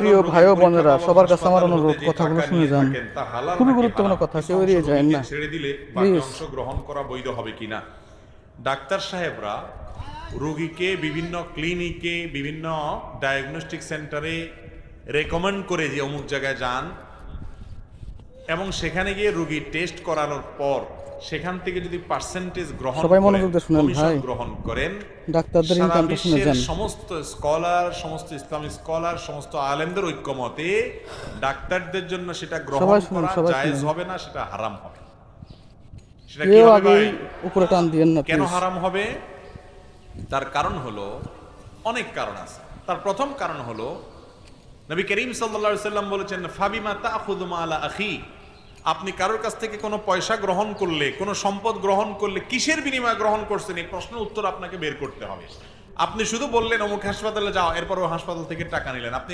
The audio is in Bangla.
প্রিয় ভাই ও বোনেরা, সবার কাছে আমার অনুরোধ, কথাগুলো শুনে যান। খুবই গুরুত্বপূর্ণ কথা, কেউ এড়িয়ে যায় না। ছেড়ে দিলে গ্রহণ করা বৈধ হবে কিনা ডাক্তার সাহেবরা রোগীকে বিভিন্ন ক্লিনিকে বিভিন্ন ডায়াগনস্টিক সেন্টারে রেকমেন্ড করে যে অমুক জায়গায় যান এবং সেখানে গিয়ে রোগী টেস্ট করানোর পর সেখান থেকে যদি পার্সেন্টেজ গ্রহণ সবাই মনোযোগ দিয়ে শুনেন, ভাই। গ্রহণ করেন ডাক্তারদের ইনকামটা শুনে যান। সমস্ত স্কলার সমস্ত ইসলামিক স্কলার সমস্ত আলেমদের ঐক্যমতে ডাক্তারদের জন্য সেটা গ্রহণ করা জায়েজ হবে না সেটা হারাম হবে। সেটা কি হবে উপরে টান দিয়েন না কেন। হারাম হবে? তার কারণ হলো অনেক কারণ আছে। তার প্রথম কারণ হলো নবী করিম সাল্লা সাল্লাম বলেছেন ফাবিমা তাখুদুমা আলা আখি। আপনি কারোর কাছ থেকে কোনো পয়সা গ্রহণ করলে, কোনো সম্পদ গ্রহণ করলে কিসের বিনিময়ে গ্রহণ করছেন? এই প্রশ্ন উত্তর আপনাকে বের করতে হবে। আপনি শুধু বললেন, অমুক হাসপাতালে যাও। এরপর ও হাসপাতাল থেকে টাকা নিলেন। আপনি